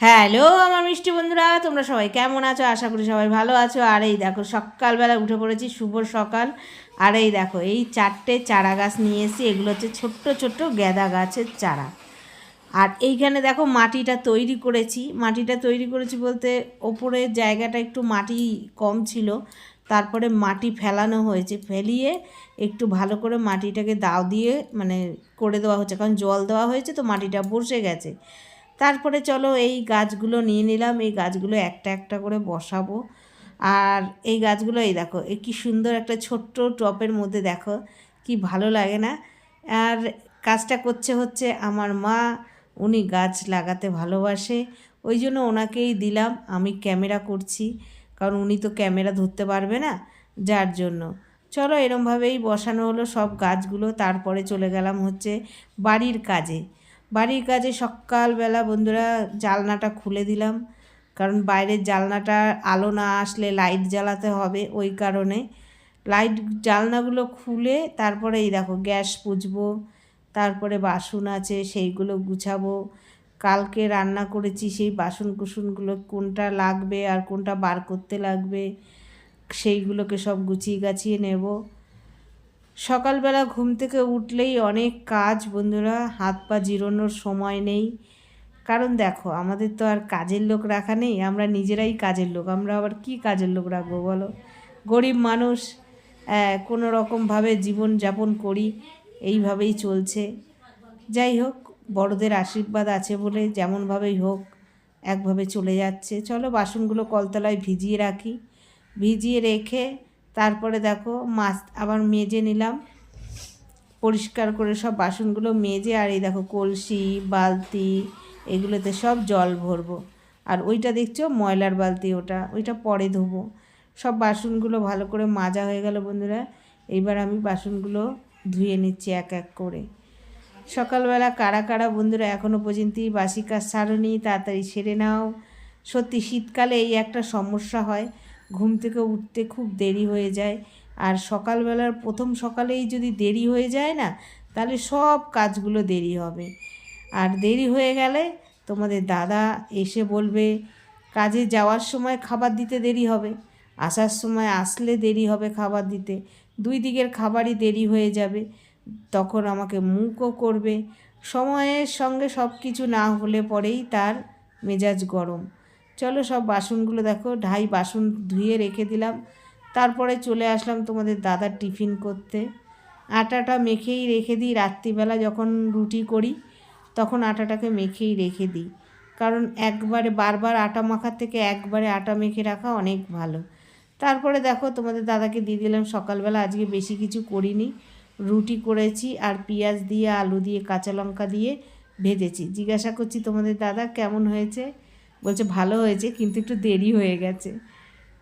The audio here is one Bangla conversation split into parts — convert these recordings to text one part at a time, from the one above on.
হ্যালো, আমার মিষ্টি বন্ধুরা, তোমরা সবাই কেমন আছো? আশা করি সবাই ভালো আছো। আর এই দেখো, সকালবেলা উঠে পড়েছি, শুভ সকাল। আর এই দেখো, এই চারটে চারা গাছ নিয়ে এসেছি, এগুলো হচ্ছে ছোট্ট ছোট্ট গ্যাদা গাছের চারা। আর এইখানে দেখো, মাটিটা তৈরি করেছি। মাটিটা তৈরি করেছি বলতে ওপরের জায়গাটা একটু মাটি কম ছিল, তারপরে মাটি ফেলানো হয়েছে। ফেলিয়ে একটু ভালো করে মাটিটাকে দাও দিয়ে মানে করে দেওয়া হচ্ছে, কারণ জল দেওয়া হয়েছে, তো মাটিটা বসে গেছে। তারপরে চলো এই গাছগুলো নিয়ে নিলাম। এই গাছগুলো একটা একটা করে বসাবো। আর এই গাছগুলো, এই দেখো, এই কি সুন্দর একটা ছোট্ট টপের মধ্যে দেখো, কি ভালো লাগে না? আর কাজটা করছে হচ্ছে আমার মা, উনি গাছ লাগাতে ভালোবাসে। ওই জন্য ওনাকেই দিলাম, আমি ক্যামেরা করছি, কারণ উনি তো ক্যামেরা ধরতে পারবে না, যার জন্য। চলো এরমভাবেই বসানো হলো সব গাছগুলো, তারপরে চলে গেলাম হচ্ছে বাড়ির কাজে। বাড়ির কাজে সকালবেলা বন্ধুরা জালনাটা খুলে দিলাম। কারণ বাইরের জালনাটা আলো না আসলে লাইট জ্বালাতে হবে ওই কারণে। লাইট জালনাগুলো খুলে তারপরে এই দেখো গ্যাস পুজবো, তারপরে বাসন আছে সেইগুলো গুছাবো। কালকে রান্না করেছি সেই বাসন কুসনগুলো কোনটা লাগবে আর কোনটা বার করতে লাগবে সেইগুলোকে সব গুছিয়ে গাছিয়ে নেব। সকালবেলা ঘুম থেকে উঠলেই অনেক কাজ, বন্ধুরা। হাত পা জিরোনোর সময় নেই। কারণ দেখো, আমাদের তো আর কাজের লোক রাখা নেই, আমরা নিজেরাই কাজের লোক। আমরা আবার কি কাজের লোক রাখব বলো? গরিব মানুষ কোনো রকমভাবে জীবনযাপন করি, এইভাবেই চলছে। যাই হোক, বড়দের আশীর্বাদ আছে বলে যেমনভাবেই হোক, একভাবে চলে যাচ্ছে। চলো বাসনগুলো কলতলায় ভিজিয়ে রাখি। ভিজিয়ে রেখে তারপরে দেখো মাছ আবার মেজে নিলাম। পরিষ্কার করে সব বাসনগুলো মেজে আর এই দেখো কলসি, বালতি এগুলোতে সব জল ভরবো। আর ওইটা দেখছ ময়লার বালতি ওটা, ওইটা পরে ধোবো। সব বাসনগুলো ভালো করে মাজা হয়ে গেল বন্ধুরা। এইবার আমি বাসনগুলো ধুয়ে নিচ্ছি এক এক করে। সকালবেলা কারা কারা বন্ধুরা এখনও পর্যন্তই বাসি কাজ সারনি, তাড়াতাড়ি সেরে নাও। সত্যি শীতকালে এই একটা সমস্যা হয়। ঘুম থেকে উঠতে খুব দেরি হয়ে যায়। আর সকালবেলার প্রথম সকালেই যদি দেরি হয়ে যায় না, তাহলে সব কাজগুলো দেরি হবে। আর দেরি হয়ে গেলে তোমাদের দাদা এসে বলবে, কাজে যাওয়ার সময় খাবার দিতে দেরি হবে। আসার সময় আসলে দেরি হবে খাবার দিতে। দুই দিকের খাবারই দেরি হয়ে যাবে। তখন আমাকে মুখও করবে। সময়ের সঙ্গে সব কিছু না হলে পরেই তার মেজাজ গরম। চলো সব বাসনগুলো দেখো, ঢাই বাসন ধুয়ে রেখে দিলাম। তারপরে চলে আসলাম তোমাদের দাদার টিফিন করতে। আটাটা মেখেই রেখে দিই রাত্রিবেলা যখন রুটি করি, তখন আটাটাকে মেখেই রেখে দিই। কারণ একবারে, বারবার আটা মাখার থেকে একবারে আটা মেখে রাখা অনেক ভালো। তারপরে দেখো তোমাদের দাদাকে দিয়ে দিলাম সকালবেলা, আজকে বেশি কিছু করিনি। রুটি করেছি আর পেঁয়াজ দিয়ে, আলু দিয়ে, কাঁচা লঙ্কা দিয়ে ভেজেছি। জিজ্ঞাসা করছি তোমাদের দাদা কেমন হয়েছে? বলছে, ভালো হয়েছে, কিন্তু একটু দেরি হয়ে গেছে।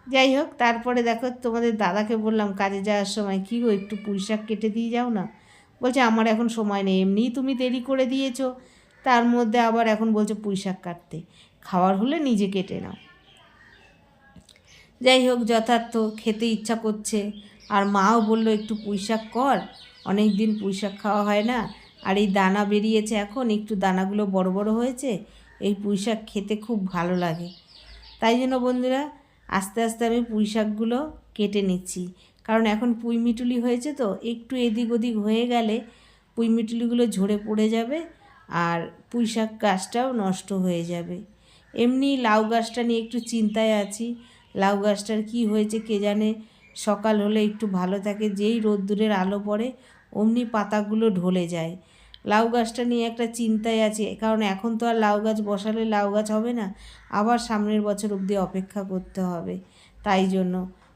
যাই হোক, তারপরে দেখো তোমাদের দাদাকে বললাম, কাজে যাওয়ার সময় কী গো, একটু পুঁই শাক কেটে দিয়ে যাও না? বলছে, আমার এখন সময় নেই, এমনিই তুমি দেরি করে দিয়েছ। তার মধ্যে আবার এখন বলছে, পুঁই শাক কাটতে, খাওয়ার হলে নিজে কেটে নাও। যাই হোক, যথার্থ খেতে ইচ্ছা করছে, আর মাও বলল, একটু পুঁই শাক কর, অনেক দিন পুঁই শাক খাওয়া হয় না, আর এই দানা বেরিয়েছে এখন, একটু দানাগুলো বড় বড় হয়েছে এই পুঁই শাক খেতে খুব ভালো লাগে। তাই জন্য বন্ধুরা, আস্তে আস্তে আমি পুঁই শাকগুলো কেটে নিচ্ছি। কারণ এখন পুঁই মিটুলি হয়েছে তো, একটু এদিক ওদিক হয়ে গেলে পুঁই মিটুলিগুলো ঝরে পড়ে যাবে আর পুঁই শাক গাছটাও নষ্ট হয়ে যাবে। এমনি লাউ গাছটা নিয়ে একটু চিন্তায় আছি, লাউ গাছটার কি হয়েছে কে জানে? সকাল হলে একটু ভালো থাকে, যেই রোদ্দুরের আলো পড়ে, অমনি পাতাগুলো ঢলে যায়। লাউ গাছটা নিয়ে একটা চিন্তায় আছে। কারণ এখন তো আর লাউ গাছ বসালে লাউ গাছ হবে না। আবার সামনের বছর অবধি অপেক্ষা করতে হবে। তাই জন্য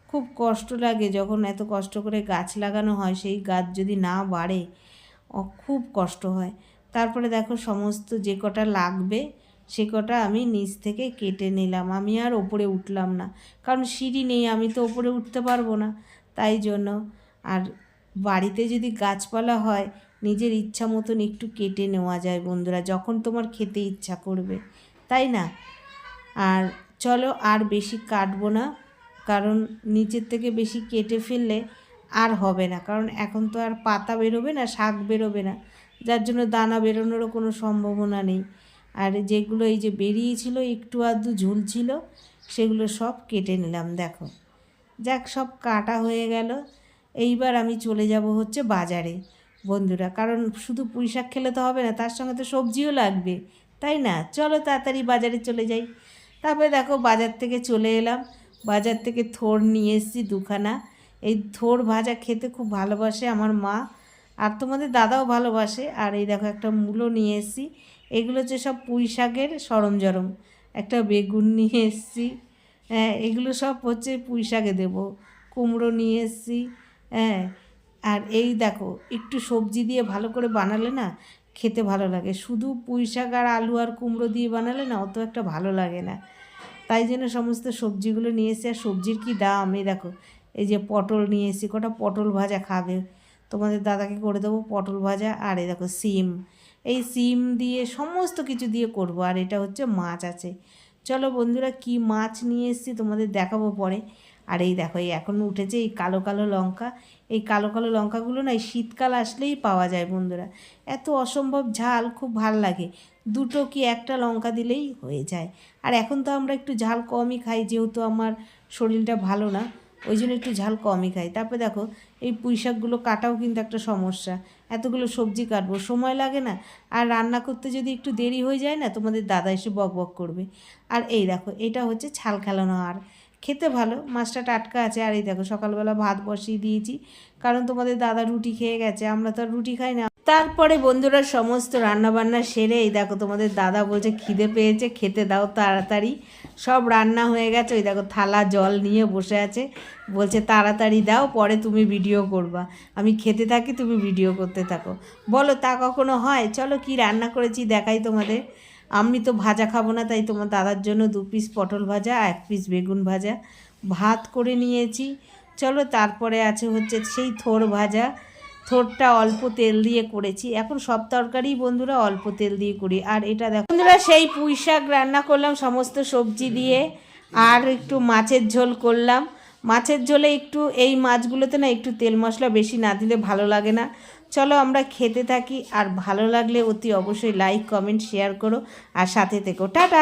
খুব কষ্ট লাগে যখন এত কষ্ট করে গাছ লাগানো হয়, সেই গাছ যদি না বাড়ে খুব কষ্ট হয়। তারপরে দেখো সমস্ত যে কটা লাগবে, সে কটা আমি নিচ থেকে কেটে নিলাম। আমি আর ওপরে উঠলাম না। কারণ সিঁড়ি নেই, আমি তো ওপরে উঠতে পারব না। তাই জন্য আর বাড়িতে যদি গাছপালা হয় নিজের ইচ্ছা মতন একটু কেটে নেওয়া যায় বন্ধুরা, যখন তোমার খেতে ইচ্ছা করবে, তাই না? আর চলো আর বেশি কাটবো না, কারণ নিচের থেকে বেশি কেটে ফেললে আর হবে না, কারণ এখন তো আর পাতা বেরোবে না, শাক বেরোবে না, যার জন্য দানা বেরোনোরও কোনো সম্ভাবনা নেই। আর যেগুলো এই যে বেরিয়েছিল, একটু আধটু ঝুল ছিল, সেগুলো সব কেটে নিলাম, দেখো। যাক, সব কাটা হয়ে গেল। এইবার আমি চলে যাব হচ্ছে বাজারে। বন্ধুরা, কারণ শুধু পুঁই শাক খেলে তো হবে না, তার সঙ্গে তো সবজিও লাগবে, তাই না? চলো তাড়াতাড়ি বাজারে চলে যাই। তারপরে দেখো বাজার থেকে চলে এলাম। বাজার থেকে থোড় নিয়ে এসেছি দুখানা। এই থোর ভাজা খেতে খুব ভালোবাসে আমার মা, আর তোমাদের দাদাও ভালোবাসে। আর এই দেখো একটা মূলো নিয়ে এসেছি, এগুলো হচ্ছে সব পুঁই শাকের সরঞ্জরম একটা বেগুন নিয়ে এসেছি হ্যাঁ এগুলো সব হচ্ছে পুঁই শাকে দেবো। কুমড়ো নিয়ে এসেছি হ্যাঁ এই দেখো, একটু সবজি দিয়ে ভালো করে বানালে না খেতে ভালো লাগে। শুধু পুঁই শাক আর আলু আর কুমড়ো দিয়ে বানালে না অত একটা ভালো লাগে না। তাই জন্য সমস্ত সবজিগুলো নিয়ে এসে আর সবজির কী দাম? এই দেখো, এই যে পটল নিয়ে এসেছি। কটা পটল ভাজা খাবে। তোমাদের দাদাকে করে দেবো পটল ভাজা আর এই দেখো সিম। এই সিম দিয়ে সমস্ত কিছু দিয়ে করব। আর এটা হচ্ছে মাছ আছে। চলো বন্ধুরা, কি মাছ নিয়ে এসেছি তোমাদের দেখাবো পরে। আর এই দেখো, এই এখন উঠেছে এই কালো কালো লঙ্কা। এই কালো কালো লঙ্কাগুলো না এই শীতকাল আসলেই পাওয়া যায় বন্ধুরা। এত অসম্ভব ঝাল, খুব ভালো লাগে। দুটো কি একটা লঙ্কা দিলেই হয়ে যায়। আর এখন তো আমরা একটু ঝাল কমই খাই, যেহেতু আমার শরীরটা ভালো না, ওই জন্য একটু ঝাল কমই খাই। তারপরে দেখো, এই পুঁই শাকগুলো কাটাও কিন্তু একটা সমস্যা। এতগুলো সবজি কাটবো, সময় লাগে না। আর রান্না করতে যদি একটু দেরি হয়ে যায় না, তোমাদের দাদা এসে বক বক করবে। আর এই দেখো, এটা হচ্ছে ছাল খেলানো আর খেতে ভালো, মাছটা টাটকা আছে। আর এই দেখো, সকালবেলা ভাত বসিয়ে দিয়েছি। কারণ তোমাদের দাদা রুটি খেয়ে গেছে, আমরা তো আর রুটি খাই না। তারপরে বন্ধুরা সমস্ত রান্নাবান্না সেরে, এই দেখো তোমাদের দাদা বলছে, খিদে পেয়েছে, খেতে দাও তাড়াতাড়ি। সব রান্না হয়ে গেছে, ওই দেখো থালা, জল নিয়ে বসে আছে। বলছে, তাড়াতাড়ি দাও, পরে তুমি ভিডিও করবা। আমি খেতে থাকি, তুমি ভিডিও করতে থাকো। বলো, তা কখনো হয়? চলো, কি রান্না করেছি দেখাই তোমাদের। আমি তো ভাজা খাব না, তাই তোমার দাদার জন্য দু পিস পটল ভাজা, এক পিস বেগুন ভাজা। ভাত করে নিয়েছি। চলো তারপরে আছে হচ্ছে সেই থোর ভাজা। থোরটা অল্প তেল দিয়ে করেছি। এখন সব তরকারি বন্ধুরা অল্প তেল দিয়ে করি। আর এটা দেখো, বন্ধুরা সেই পুঁই শাক রান্না করলাম সমস্ত সবজি দিয়ে। আর একটু মাছের ঝোল করলাম। মাছের ঝোলে একটু, এই মাছগুলোতে না একটু তেল মশলা বেশি না দিলে ভালো লাগে না। চলো আমরা খেতে থাকি আর ভালো লাগলে অতি অবশ্যই লাইক কমেন্ট শেয়ার করো আর সাথে থেকো। টাটা!